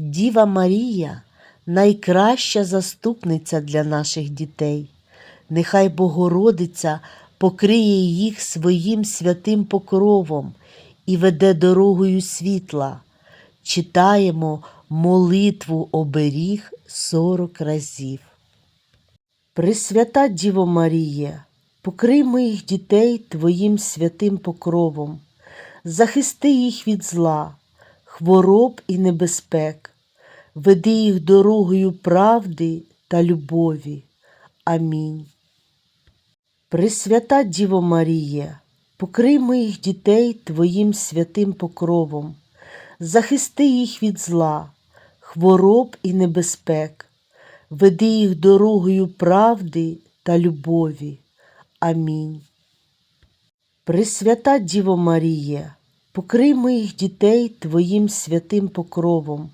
Діва Марія найкраща заступниця для наших дітей. Нехай Богородиця покриє їх своїм святим покровом і веде дорогою світла. Читаємо молитву оберіг сорок разів. Пресвята Діво Маріє, покрий моїх дітей Твоїм святим покровом, захисти їх від зла, хвороб і небезпек, веди їх дорогою правди та любові. Амінь. Пресвята Діво Маріє, покрий моїх дітей Твоїм святим покровом, захисти їх від зла, хвороб і небезпек, веди їх дорогою правди та любові. Амінь. Пресвята Діво Маріє, покрий моїх дітей Твоїм святим покровом,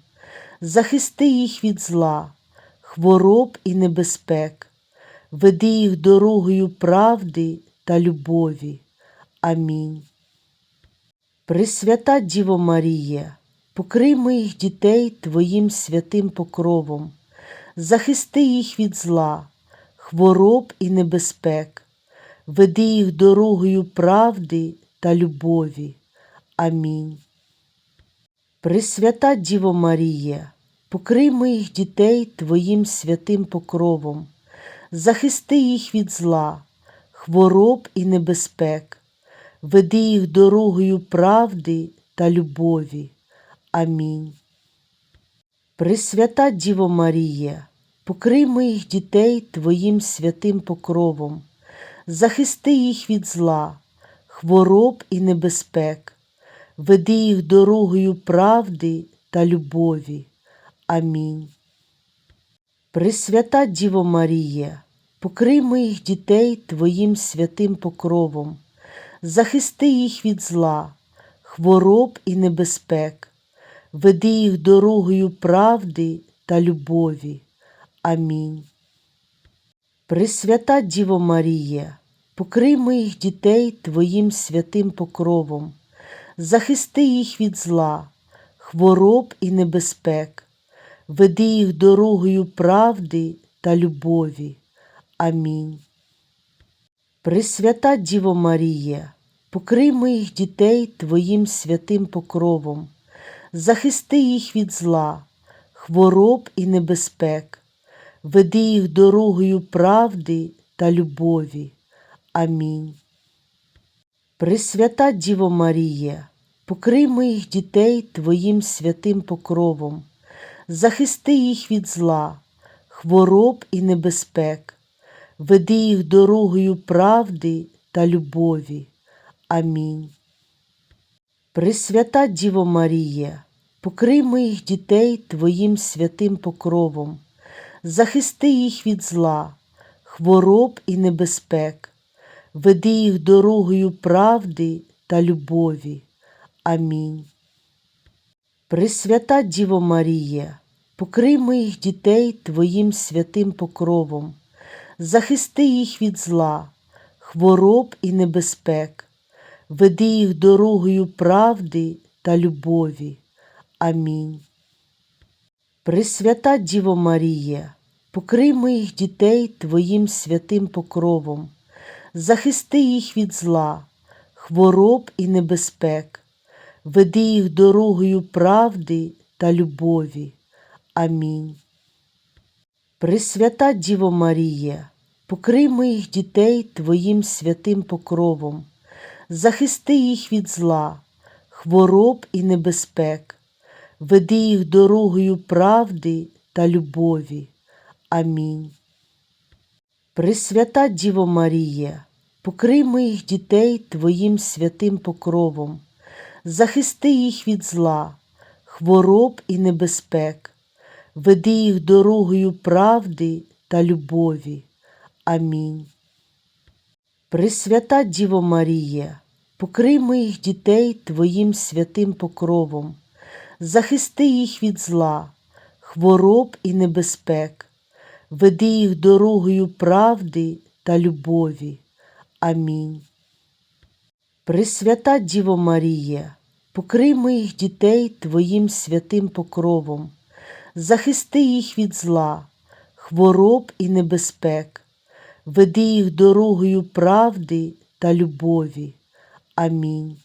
захисти їх від зла, хвороб і небезпек, веди їх дорогою правди та любові. Амінь. Пресвята Діво Маріє, покрий моїх дітей Твоїм святим покровом, захисти їх від зла, хвороб і небезпек, веди їх дорогою правди та любові. Амінь. Пресвята Діво Маріє, покрий моїх дітей Твоїм святим покровом, захисти їх від зла, хвороб і небезпек, веди їх дорогою правди та любові. Амінь. Пресвята Діво Маріє, покрий моїх дітей Твоїм святим покровом, захисти їх від зла, хвороб і небезпек, веди їх дорогою правди та любові. Амінь. Пресвята Діво Маріє, покрий моїх дітей Твоїм святим покровом, захисти їх від зла, хвороб і небезпек, веди їх дорогою правди та любові. Амінь. Пресвята Діво Маріє, покрий моїх дітей Твоїм святим покровом, захисти їх від зла, хвороб і небезпек, веди їх дорогою правди та любові. Амінь. Пресвята Діво Маріє, покрий моїх дітей Твоїм святим покровом, захисти їх від зла, хвороб і небезпек, веди їх дорогою правди та любові. Амінь. Пресвята Діво Маріє, покрий моїх дітей Твоїм святим покровом, захисти їх від зла, хвороб і небезпек, веди їх дорогою правди та любові. Амінь. Пресвята Діво Маріє, покрий моїх дітей Твоїм святим покровом, захисти їх від зла, хвороб і небезпек, веди їх дорогою правди та любові. Амінь. Пресвята Діво Маріє, покрий моїх дітей Твоїм святим покровом, захисти їх від зла, хвороб і небезпек, веди їх дорогою правди та любові. Амінь. Пресвята Діво Маріє, покрий моїх дітей Твоїм святим покровом, захисти їх від зла, хвороб і небезпек, веди їх дорогою правди та любові. Амінь. Пресвята Діво Маріє, покрий моїх дітей Твоїм святим покровом, захисти їх від зла, хвороб і небезпек, веди їх дорогою правди та любові. Амінь. Пресвята Діво Маріє, покрий моїх дітей Твоїм святим покровом, захисти їх від зла, хвороб і небезпек, веди їх дорогою правди та любові. Амінь. Пресвята Діво Маріє, покрий моїх дітей Твоїм святим покровом, захисти їх від зла, хвороб і небезпек, веди їх дорогою правди та любові. Амінь. Пресвята Діво Маріє, покрий моїх дітей Твоїм святим покровом, захисти їх від зла, хвороб і небезпек, веди їх дорогою правди та любові. Амінь.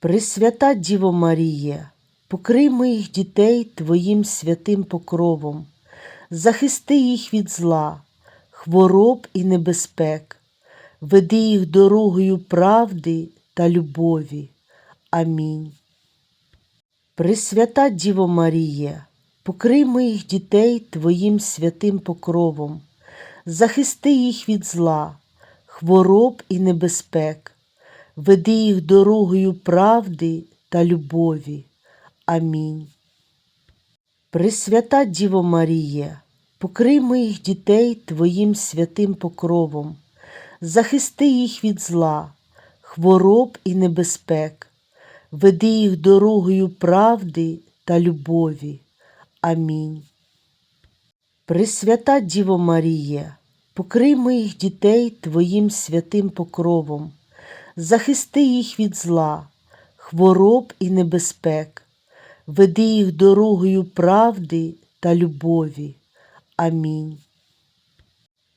Пресвята Діво Марія, покрий моїх дітей Твоїм святим покровом, захисти їх від зла, хвороб і небезпек, веди їх дорогою правди та любові. Амінь. Пресвята Діво Марія, покрий моїх дітей Твоїм святим покровом, захисти їх від зла, хвороб і небезпек, веди їх дорогою правди та любові. Амінь. Пресвята Діво Марія, покрий моїх дітей Твоїм святим покровом, захисти їх від зла, хвороб і небезпек, веди їх дорогою правди та любові. Амінь. Пресвята Діво Марія, покрий моїх дітей Твоїм святим покровом, захисти їх від зла, хвороб і небезпек, веди їх дорогою правди та любові. Амінь.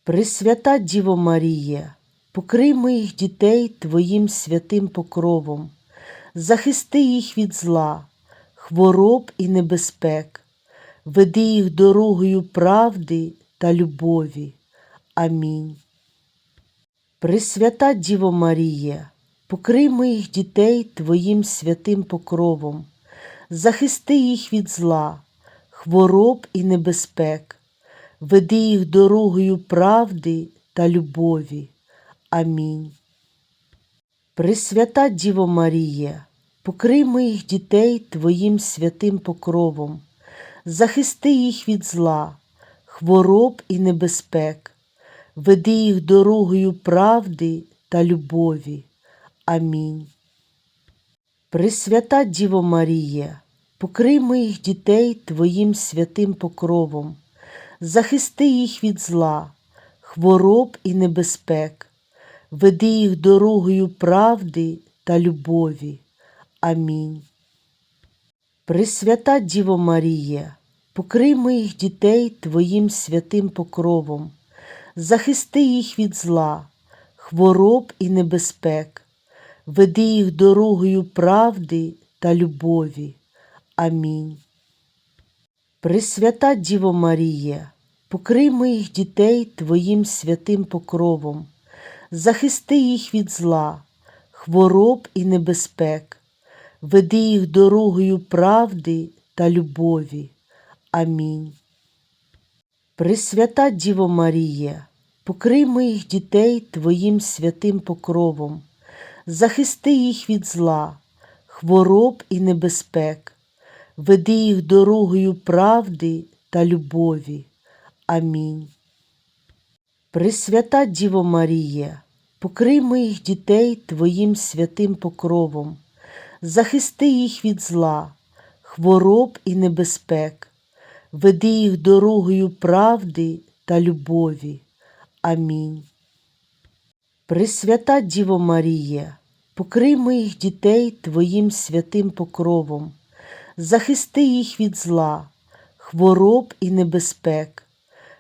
Пресвята Діво Марія, покрий моїх дітей Твоїм святим покровом, захисти їх від зла, хвороб і небезпек, веди їх дорогою правди та любові. Амінь. Пресвята Діво Марія, покрий моїх дітей Твоїм святим покровом, захисти їх від зла, хвороб і небезпек, веди їх дорогою правди та любові. Амінь. Пресвята Діво Марія, покрий моїх дітей Твоїм святим покровом, захисти їх від зла, хвороб і небезпек, веди їх дорогою правди та любові. Амінь. Пресвята Діво Марія, покрий моїх дітей Твоїм святим покровом, захисти їх від зла, хвороб і небезпек, веди їх дорогою правди та любові. Амінь. Пресвята Діво Марія, покрий моїх дітей Твоїм святим покровом, захисти їх від зла, хвороб і небезпек, веди їх дорогою правди та любові. Амінь. Пресвята Діво Марія, покрий моїх дітей Твоїм святим покровом, захисти їх від зла, хвороб і небезпек, веди їх дорогою правди та любові. Амінь. Пресвята Діво Марія, покрий моїх дітей Твоїм святим покровом, захисти їх від зла, хвороб і небезпек, веди їх дорогою правди та любові. Амінь. Пресвята Діво Марія, покрий моїх дітей Твоїм святим покровом, захисти їх від зла, хвороб і небезпек, веди їх дорогою правди та любові. Амінь. Пресвята Діво Марія, покрий моїх дітей Твоїм святим покровом, захисти їх від зла, хвороб і небезпек,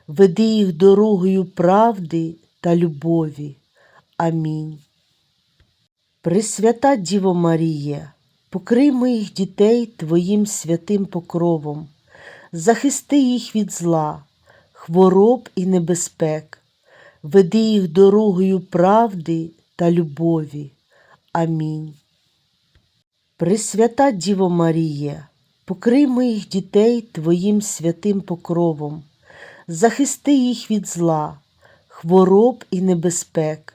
веди їх дорогою правди та любові. Амінь. Пресвята Діво Марія, покрий моїх дітей Твоїм святим покровом, захисти їх від зла, хвороб і небезпек, веди їх дорогою правди та любові. Амінь. Пресвята Діво Марія, покрий моїх дітей Твоїм святим покровом, захисти їх від зла, хвороб і небезпек,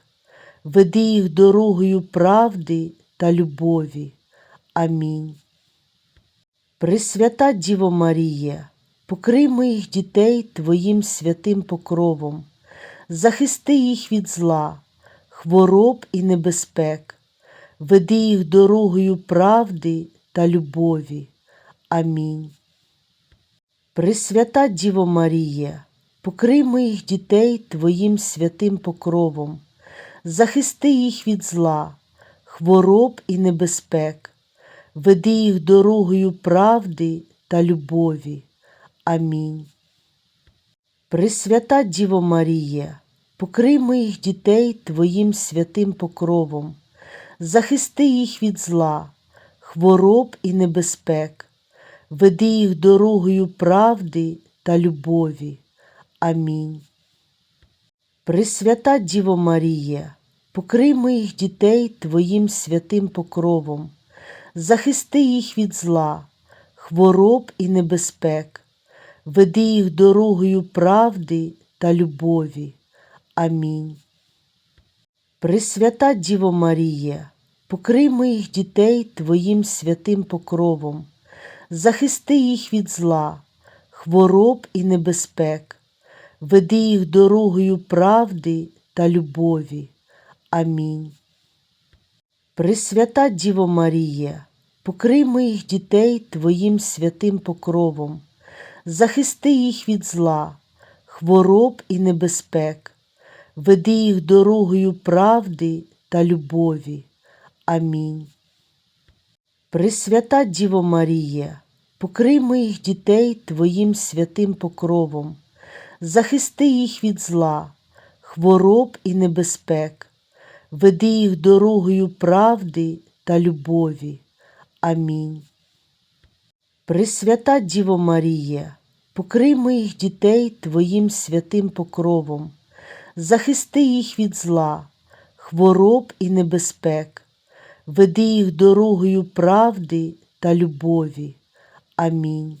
веди їх дорогою правди та любові. Амінь. Пресвята Діво Марія, покрий моїх дітей Твоїм святим покровом, захисти їх від зла, хвороб і небезпек, веди їх дорогою правди та любові. Амінь. Пресвята Діво Марія, покрий моїх дітей Твоїм святим покровом, захисти їх від зла, хвороб і небезпек, веди їх дорогою правди та любові. Амінь. Пресвята Діво Маріє, покрий моїх дітей Твоїм святим покровом, захисти їх від зла, хвороб і небезпек, веди їх дорогою правди та любові. Амінь. Пресвята Діво Маріє, покрий моїх дітей Твоїм святим покровом, захисти їх від зла, хвороб і небезпек, веди їх дорогою правди та любові. Амінь. Пресвята Діво Маріє, покрий моїх дітей Твоїм святим покровом, захисти їх від зла, хвороб і небезпек, веди їх дорогою правди та любові. Амінь. Пресвята Діво Маріє, покрий моїх дітей Твоїм святим покровом, захисти їх від зла, хвороб і небезпек, веди їх дорогою правди та любові. Амінь. Пресвята Діво Маріє, покрий моїх дітей Твоїм святим покровом, захисти їх від зла, хвороб і небезпек, веди їх дорогою правди та любові. Амінь. Пресвята Діво Маріє, покрий моїх дітей Твоїм святим покровом, захисти їх від зла, хвороб і небезпек, веди їх дорогою правди та любові. Амінь.